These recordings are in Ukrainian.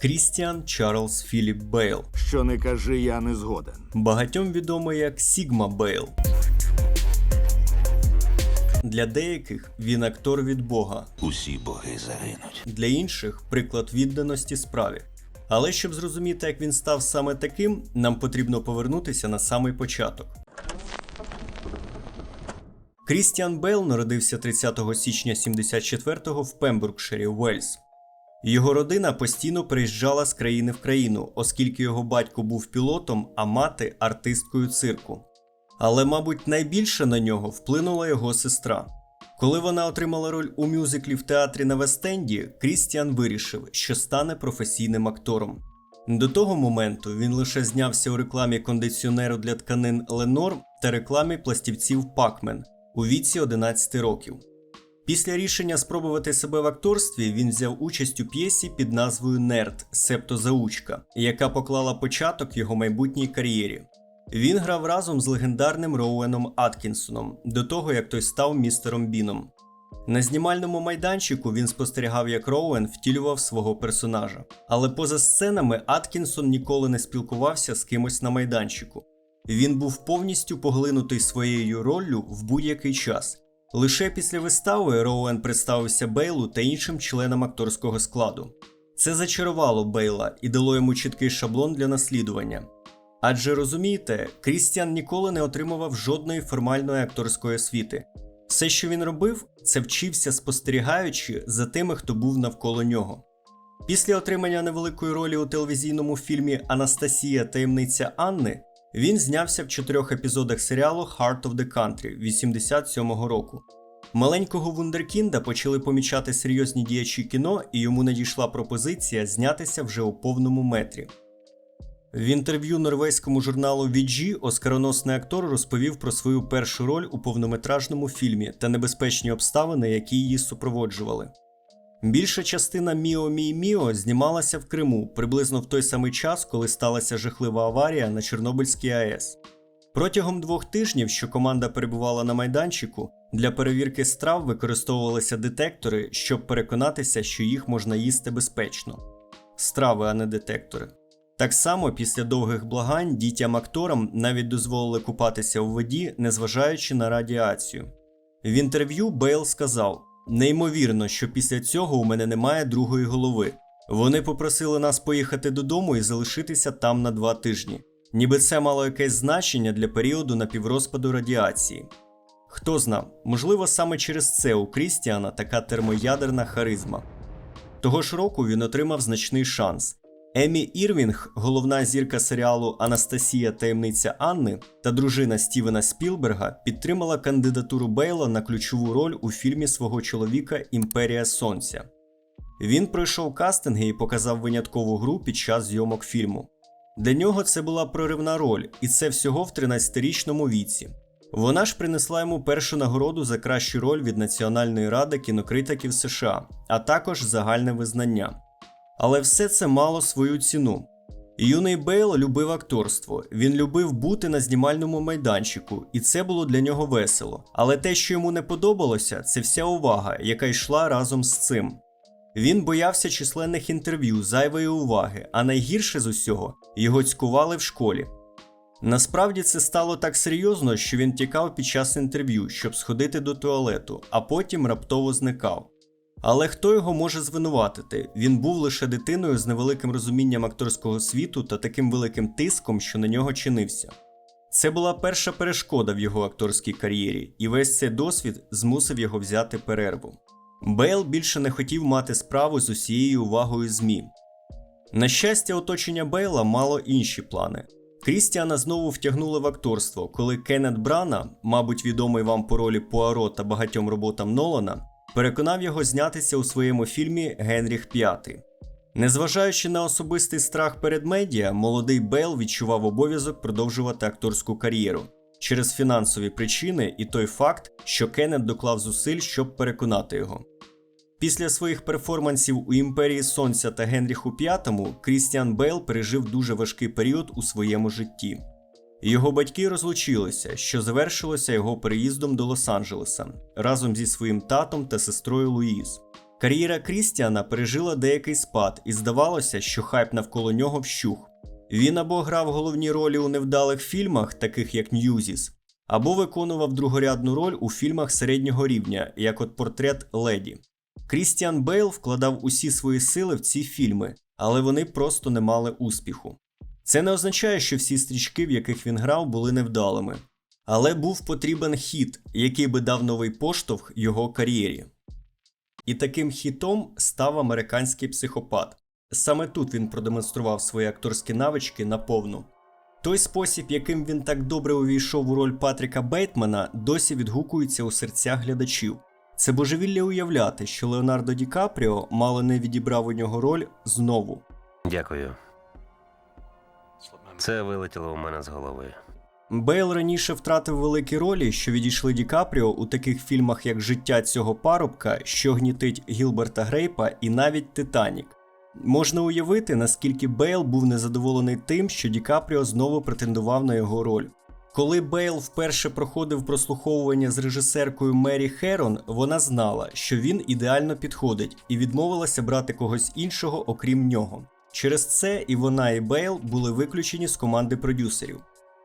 Крістіан Чарльз Філіп Бейл, Що не кажи, я не згоден. багатьом відомий як Сігма Бейл. Для деяких він актор від Бога, Усі боги загинуть. для інших приклад відданості справі. Але щоб зрозуміти, як він став саме таким, нам потрібно повернутися на самий початок. Крістіан Бейл народився 30 січня 74-го в Пембрукширі, Уельс. Його родина постійно переїжджала з країни в країну, оскільки його батько був пілотом, а мати артисткою цирку. Але, мабуть, найбільше на нього вплинула його сестра. Коли вона отримала роль у мюзиклі в театрі на Вестенді, Крістіан вирішив, що стане професійним актором. До того моменту він лише знявся у рекламі кондиціонеру для тканин Ленор та рекламі пластівців Пакмен у віці 11 років. Після рішення спробувати себе в акторстві він взяв участь у п'єсі під назвою Нерд, себто заучка, яка поклала початок його майбутній кар'єрі. Він грав разом з легендарним Роуеном Аткінсоном до того, як той став містером Біном. На знімальному майданчику він спостерігав, як Роуен втілював свого персонажа. Але поза сценами Аткінсон ніколи не спілкувався з кимось на майданчику. Він був повністю поглинутий своєю роллю в будь-який час. Лише після вистави Роуен представився Бейлу та іншим членам акторського складу. Це зачарувало Бейла і дало йому чіткий шаблон для наслідування. Адже розумієте, Крістіан ніколи не отримував жодної формальної акторської освіти. Все, що він робив, це вчився спостерігаючи за тими, хто був навколо нього. Після отримання невеликої ролі у телевізійному фільмі Анастасія таємниця Анни він знявся в чотирьох епізодах серіалу Heart of the Country 87-го року. Маленького Вундеркінда почали помічати серйозні діячі кіно, і йому надійшла пропозиція знятися вже у повному метрі. В інтерв'ю норвезькому журналу VG оскароносний актор розповів про свою першу роль у повнометражному фільмі та небезпечні обставини, які її супроводжували. Більша частина Міо Мій Міо знімалася в Криму приблизно в той самий час, коли сталася жахлива аварія на Чорнобильській АЕС. Протягом двох тижнів, що команда перебувала на майданчику, для перевірки страв використовувалися детектори, щоб переконатися, що їх можна їсти безпечно. Страви, а не детектори. Так само після довгих благань дітям-акторам навіть дозволили купатися у воді, незважаючи на радіацію. В інтерв'ю Бейл сказав: Неймовірно, що після цього у мене немає другої голови. Вони попросили нас поїхати додому і залишитися там на два тижні. Ніби це мало якесь значення для періоду напіврозпаду радіації. Хто зна, можливо, саме через це у Крістіана така термоядерна харизма. Того ж року він отримав значний шанс. Емі Ірвінг, головна зірка серіалу Анастасія таємниця Анни та дружина Стівена Спілберга, підтримала кандидатуру Бейла на ключову роль у фільмі свого чоловіка Імперія Сонця. Він пройшов кастинги і показав виняткову гру під час зйомок фільму. Для нього це була проривна роль, і це всього в 13-річному віці. Вона ж принесла йому першу нагороду за кращу роль від Національної ради кінокритиків США, а також загальне визнання. Але все це мало свою ціну. Юний Бейл любив акторство, він любив бути на знімальному майданчику, і це було для нього весело. Але те, що йому не подобалося, це вся увага, яка йшла разом з цим. Він боявся численних інтерв'ю, зайвої уваги, а найгірше з усього його цькували в школі. Насправді це стало так серйозно, що він тікав під час інтерв'ю, щоб сходити до туалету, а потім раптово зникав. Але хто його може звинуватити? Він був лише дитиною з невеликим розумінням акторського світу та таким великим тиском, що на нього чинився. Це була перша перешкода в його акторській кар'єрі, і весь цей досвід змусив його взяти перерву. Бейл більше не хотів мати справу з усією увагою ЗМІ. На щастя, оточення Бейла мало інші плани. Крістіана знову втягнули в акторство, коли Кеннет Брана, мабуть, відомий вам по ролі Пуаро та багатьом роботам Нолана, переконав його знятися у своєму фільмі Генріх V. Незважаючи на особистий страх перед медіа, молодий Бейл відчував обов'язок продовжувати акторську кар'єру через фінансові причини і той факт, що Кеннет доклав зусиль, щоб переконати його. Після своїх перформансів у Імперії Сонця та Генріху V Крістіан Бейл пережив дуже важкий період у своєму житті. Його батьки розлучилися, що завершилося його переїздом до Лос-Анджелеса разом зі своїм татом та сестрою Луїз. Кар'єра Крістіана пережила деякий спад, і здавалося, що хайп навколо нього вщух. Він або грав головні ролі у невдалих фільмах, таких як Ньюзіс, або виконував другорядну роль у фільмах середнього рівня, як от портрет Леді. Крістіан Бейл вкладав усі свої сили в ці фільми, але вони просто не мали успіху. Це не означає, що всі стрічки, в яких він грав, були невдалими. Але був потрібен хіт, який би дав новий поштовх його кар'єрі. І таким хітом став американський психопат. Саме тут він продемонстрував свої акторські навички наповну. Той спосіб, яким він так добре увійшов у роль Патріка Бейтмана, досі відгукується у серцях глядачів. Це божевілля уявляти, що Леонардо Ді Капріо мало не відібрав у нього роль знову. Дякую. Це вилетіло у мене з голови. Бейл раніше втратив великі ролі, що відійшли Ді Капріо у таких фільмах, як Життя цього парубка, що гнітить Гілберта Грейпа і навіть Титанік. Можна уявити, наскільки Бейл був незадоволений тим, що Ді Капріо знову претендував на його роль. Коли Бейл вперше проходив прослуховування з режисеркою Мері Херон, вона знала, що він ідеально підходить, і відмовилася брати когось іншого, окрім нього. Через це і вона, і Бейл були виключені з команди продюсерів.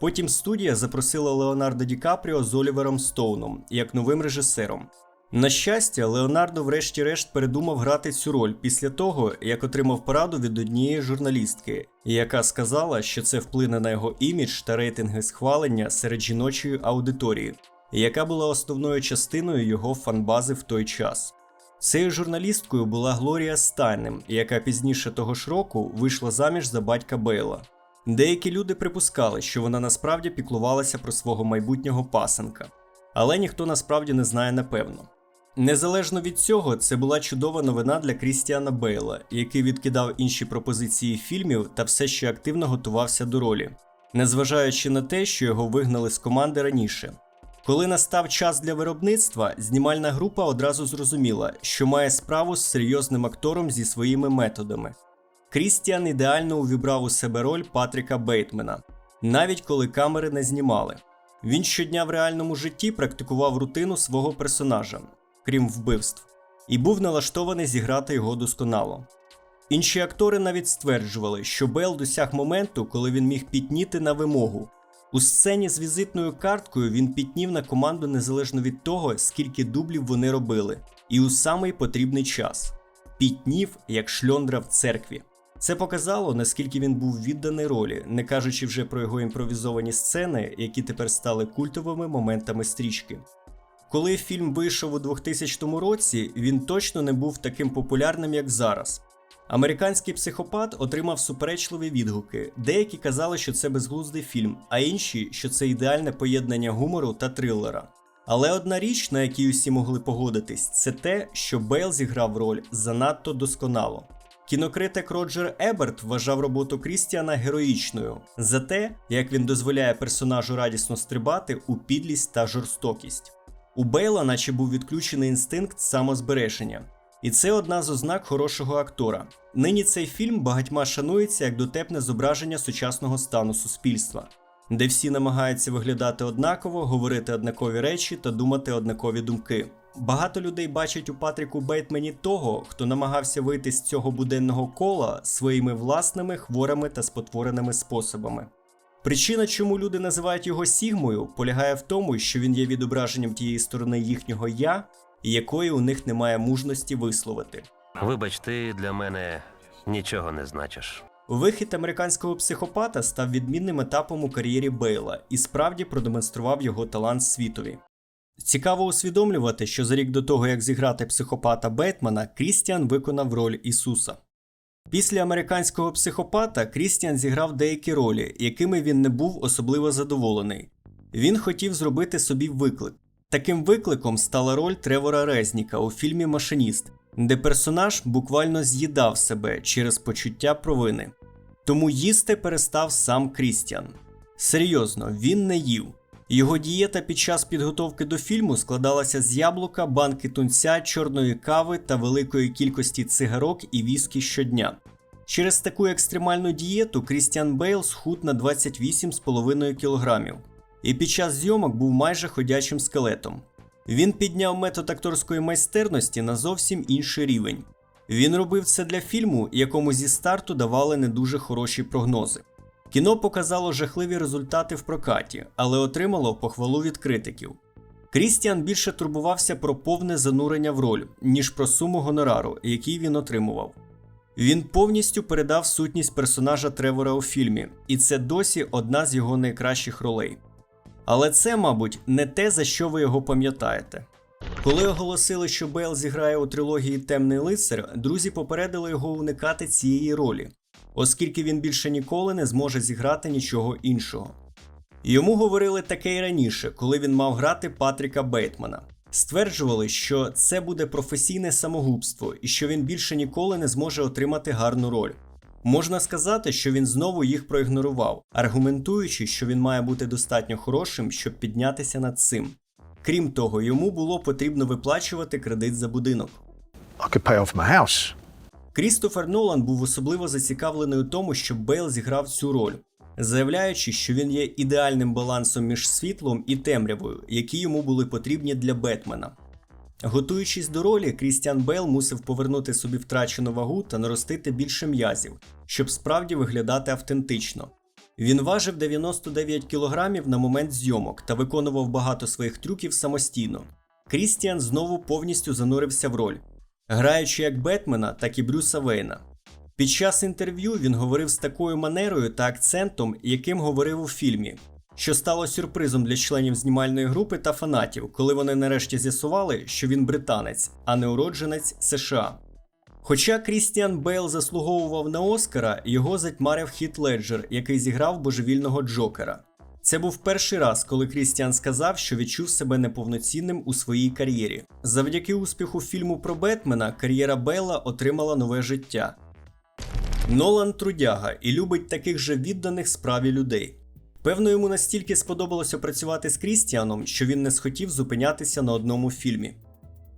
Потім студія запросила Леонардо Ді Капріо з Олівером Стоуном як новим режисером. На щастя, Леонардо врешті-решт передумав грати цю роль після того, як отримав пораду від однієї журналістки, яка сказала, що це вплине на його імідж та рейтинги схвалення серед жіночої аудиторії, яка була основною частиною його фанбази в той час. Цією журналісткою була Глорія Стайнем, яка пізніше того ж року вийшла заміж за батька Бейла. Деякі люди припускали, що вона насправді піклувалася про свого майбутнього пасенка, але ніхто насправді не знає напевно. Незалежно від цього, це була чудова новина для Крістіана Бейла, який відкидав інші пропозиції фільмів та все ще активно готувався до ролі, незважаючи на те, що його вигнали з команди раніше. Коли настав час для виробництва, знімальна група одразу зрозуміла, що має справу з серйозним актором зі своїми методами. Крістіан ідеально увібрав у себе роль Патріка Бейтмена, навіть коли камери не знімали. Він щодня в реальному житті практикував рутину свого персонажа, крім вбивств, і був налаштований зіграти його досконало. Інші актори навіть стверджували, що Бел досяг моменту, коли він міг пітніти на вимогу. У сцені з візитною карткою він пітнів на команду незалежно від того, скільки дублів вони робили, і у самий потрібний час. Пітнів, як шльондра в церкві. Це показало, наскільки він був відданий ролі, не кажучи вже про його імпровізовані сцени, які тепер стали культовими моментами стрічки. Коли фільм вийшов у 2000 році, він точно не був таким популярним, як зараз. Американський психопат отримав суперечливі відгуки. Деякі казали, що це безглуздий фільм, а інші, що це ідеальне поєднання гумору та трилера. Але одна річ, на якій усі могли погодитись, це те, що Бейл зіграв роль занадто досконало. Кінокритик Роджер Еберт вважав роботу Крістіана героїчною за те, як він дозволяє персонажу радісно стрибати у підлість та жорстокість. У Бейла, наче був відключений інстинкт самозбереження. І це одна з ознак хорошого актора. Нині цей фільм багатьма шанується як дотепне зображення сучасного стану суспільства, де всі намагаються виглядати однаково, говорити однакові речі та думати однакові думки. Багато людей бачать у Патріку Бейтмені того, хто намагався вийти з цього буденного кола своїми власними хворими та спотвореними способами. Причина, чому люди називають його Сігмою, полягає в тому, що він є відображенням тієї сторони їхнього я, якої у них немає мужності висловити. Вибач, ти для мене нічого не значиш. Вихід американського психопата став відмінним етапом у кар'єрі Бейла і справді продемонстрував його талант світові. Цікаво усвідомлювати, що за рік до того, як зіграти психопата Бейтмана, Крістіан виконав роль Ісуса. Після американського психопата Крістіан зіграв деякі ролі, якими він не був особливо задоволений. Він хотів зробити собі виклик. Таким викликом стала роль Тревора Резніка у фільмі Машиніст, де персонаж буквально з'їдав себе через почуття провини. Тому їсти перестав сам Крістіан. Серйозно, він не їв. Його дієта під час підготовки до фільму складалася з яблука, банки тунця, чорної кави та великої кількості цигарок і віскі щодня. Через таку екстремальну дієту Крістіан Бейл схуд на 28,5 кг і під час зйомок був майже ходячим скелетом. Він підняв метод акторської майстерності на зовсім інший рівень. Він робив це для фільму, якому зі старту давали не дуже хороші прогнози. Кіно показало жахливі результати в прокаті, але отримало похвалу від критиків. Крістіан більше турбувався про повне занурення в роль, ніж про суму гонорару, який він отримував. Він повністю передав сутність персонажа Тревора у фільмі, і це досі одна з його найкращих ролей. Але це, мабуть, не те, за що ви його пам'ятаєте. Коли оголосили, що Бейл зіграє у трилогії Темний лицар, друзі попередили його уникати цієї ролі, оскільки він більше ніколи не зможе зіграти нічого іншого. Йому говорили таке й раніше, коли він мав грати Патріка Бейтмана. Стверджували, що це буде професійне самогубство і що він більше ніколи не зможе отримати гарну роль. Можна сказати, що він знову їх проігнорував, аргументуючи, що він має бути достатньо хорошим, щоб піднятися над цим. Крім того, йому було потрібно виплачувати кредит за будинок. I could pay off my house. Крістофер Нолан був особливо зацікавлений у тому, щоб Бейл зіграв цю роль, заявляючи, що він є ідеальним балансом між світлом і темрявою, які йому були потрібні для Бетмена. Готуючись до ролі, Крістіан Бейл мусив повернути собі втрачену вагу та наростити більше м'язів, щоб справді виглядати автентично. Він важив 99 кілограмів на момент зйомок та виконував багато своїх трюків самостійно. Крістіан знову повністю занурився в роль, граючи як Бетмена, так і Брюса Вейна. Під час інтерв'ю він говорив з такою манерою та акцентом, яким говорив у фільмі, що стало сюрпризом для членів знімальної групи та фанатів, коли вони нарешті з'ясували, що він британець, а не уродженець США. Хоча Крістіан Бейл заслуговував на Оскара, його затьмарив Хіт Леджер, який зіграв божевільного Джокера. Це був перший раз, коли Крістіан сказав, що відчув себе неповноцінним у своїй кар'єрі. Завдяки успіху фільму про Бетмена кар'єра Бейла отримала нове життя. Нолан трудяга і любить таких же відданих справі людей. Певно, йому настільки сподобалося працювати з Крістіаном, що він не схотів зупинятися на одному фільмі.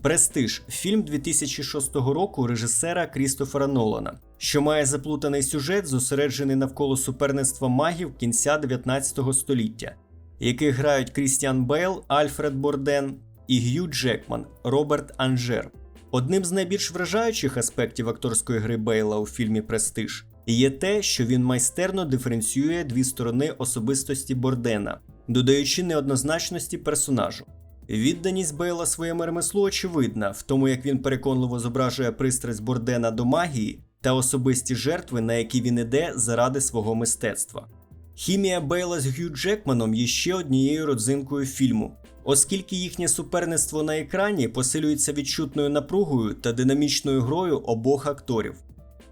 Престиж фільм 2006 року режисера Крістофера Нолана, що має заплутаний сюжет, зосереджений навколо суперництва магів кінця 19 століття, яких грають Крістіан Бейл, Альфред Борден і Г'ю Джекман, Роберт Анжер. Одним з найбільш вражаючих аспектів акторської гри Бейла у фільмі Престиж є те, що він майстерно диференціює дві сторони особистості Бордена, додаючи неоднозначності персонажу. Відданість Бейла своєму ремеслу очевидна в тому, як він переконливо зображує пристрасть Бордена до магії та особисті жертви, на які він іде заради свого мистецтва. Хімія Бейла з Г'ю Джекманом є ще однією родзинкою фільму, оскільки їхнє суперництво на екрані посилюється відчутною напругою та динамічною грою обох акторів.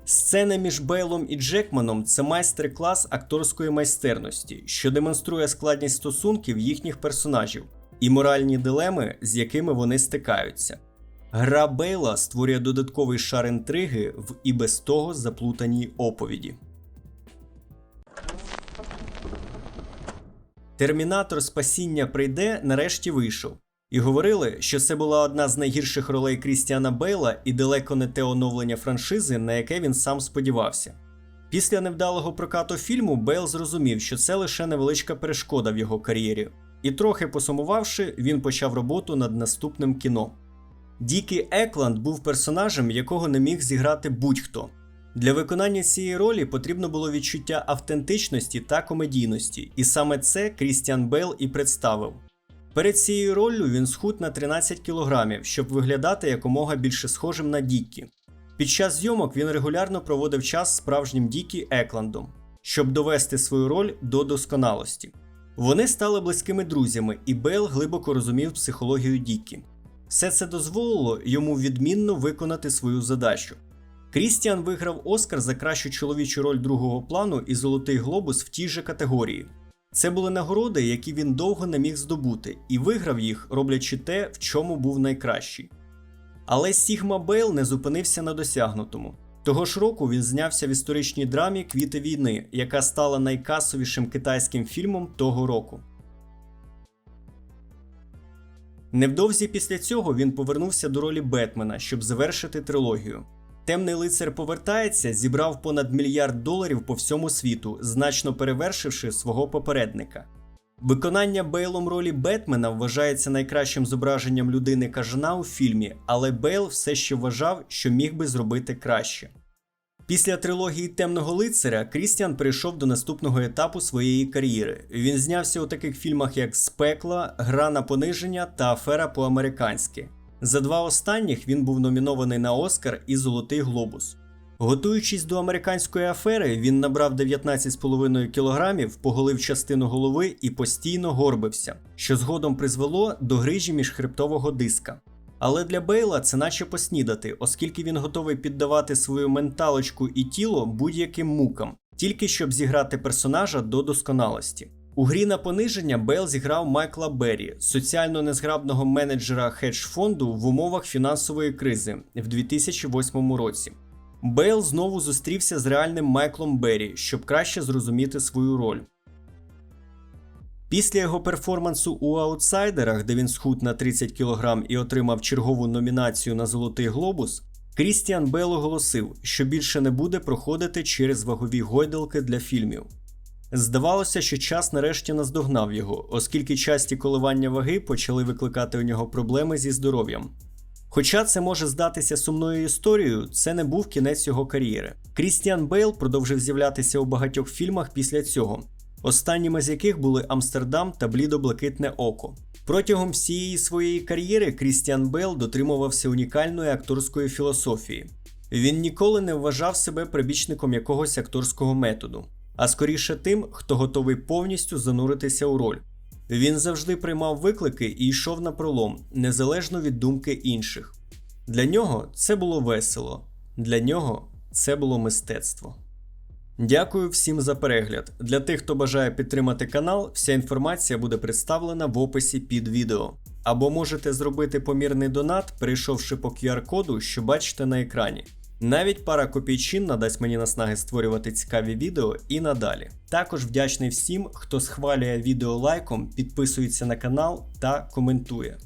Сцена між Бейлом і Джекманом це майстер-клас акторської майстерності, що демонструє складність стосунків їхніх персонажів і моральні дилеми, з якими вони стикаються. Гра Бейла створює додатковий шар інтриги в і без того заплутаній оповіді. Термінатор Спасіння прийде нарешті вийшов. І говорили, що це була одна з найгірших ролей Крістіана Бейла і далеко не те оновлення франшизи, на яке він сам сподівався. Після невдалого прокату фільму Бейл зрозумів, що це лише невеличка перешкода в його кар'єрі, і трохи посумувавши, він почав роботу над наступним кіно. Дікі Екланд був персонажем, якого не міг зіграти будь-хто. Для виконання цієї ролі потрібно було відчуття автентичності та комедійності, і саме це Крістіан Бейл і представив. Перед цією роллю він схуд на 13 кілограмів, щоб виглядати якомога більше схожим на Дікі. Під час зйомок він регулярно проводив час з справжнім Дікі Екландом, щоб довести свою роль до досконалості. Вони стали близькими друзями, і Бейл глибоко розумів психологію Дікі. Все це дозволило йому відмінно виконати свою задачу. Крістіан виграв Оскар за кращу чоловічу роль другого плану і Золотий глобус в тій же категорії. Це були нагороди, які він довго не міг здобути, і виграв їх, роблячи те, в чому був найкращий. Але Сігма Бейл не зупинився на досягнутому. Того ж року він знявся в історичній драмі Квіти війни, яка стала найкасовішим китайським фільмом того року. Невдовзі після цього він повернувся до ролі Бетмена, щоб завершити трилогію. Темний лицар повертається, зібрав понад мільярд доларів по всьому світу, значно перевершивши свого попередника. Виконання Бейлом ролі Бетмена вважається найкращим зображенням людини кажана у фільмі, але Бейл все ще вважав, що міг би зробити краще. Після трилогії Темного лицаря Крістіан перейшов до наступного етапу своєї кар'єри. Він знявся у таких фільмах, як Спекла, Гра на пониження та Афера по-американськи. За два останніх він був номінований на Оскар і Золотий Глобус. Готуючись до американської афери, він набрав 19,5 кілограмів, поголив частину голови і постійно горбився, що згодом призвело до грижі міжхребтового диска. Але для Бейла це наче поснідати, оскільки він готовий піддавати свою менталочку і тіло будь-яким мукам, тільки щоб зіграти персонажа до досконалості. У грі на пониження Бейл зіграв Майкла Беррі, соціально незграбного менеджера хедж-фонду в умовах фінансової кризи в 2008 році. Бейл знову зустрівся з реальним Майклом Беррі, щоб краще зрозуміти свою роль. Після його перформансу у аутсайдерах, де він схуд на 30 кг і отримав чергову номінацію на Золотий Глобус, Крістіан Бейл оголосив, що більше не буде проходити через вагові гойдалки для фільмів. Здавалося, що час нарешті наздогнав його, оскільки часті коливання ваги почали викликати у нього проблеми зі здоров'ям. Хоча це може здатися сумною історією, це не був кінець його кар'єри. Крістіан Бейл продовжив з'являтися у багатьох фільмах після цього, останніми з яких були Амстердам та Блідо-Блакитне Око. Протягом всієї своєї кар'єри Крістіан Бейл дотримувався унікальної акторської філософії. Він ніколи не вважав себе прибічником якогось акторського методу, а скоріше тим, хто готовий повністю зануритися у роль. Він завжди приймав виклики і йшов на пролом, незалежно від думки інших. Для нього це було весело, для нього це було мистецтво. Дякую всім за перегляд. Для тих, хто бажає підтримати канал, вся інформація буде представлена в описі під відео. Або можете зробити помірний донат, перейшовши по QR-коду, що бачите на екрані. Навіть пара копійчин надасть мені наснаги створювати цікаві відео і надалі. Також вдячний всім, хто схвалює відео лайком, підписується на канал та коментує.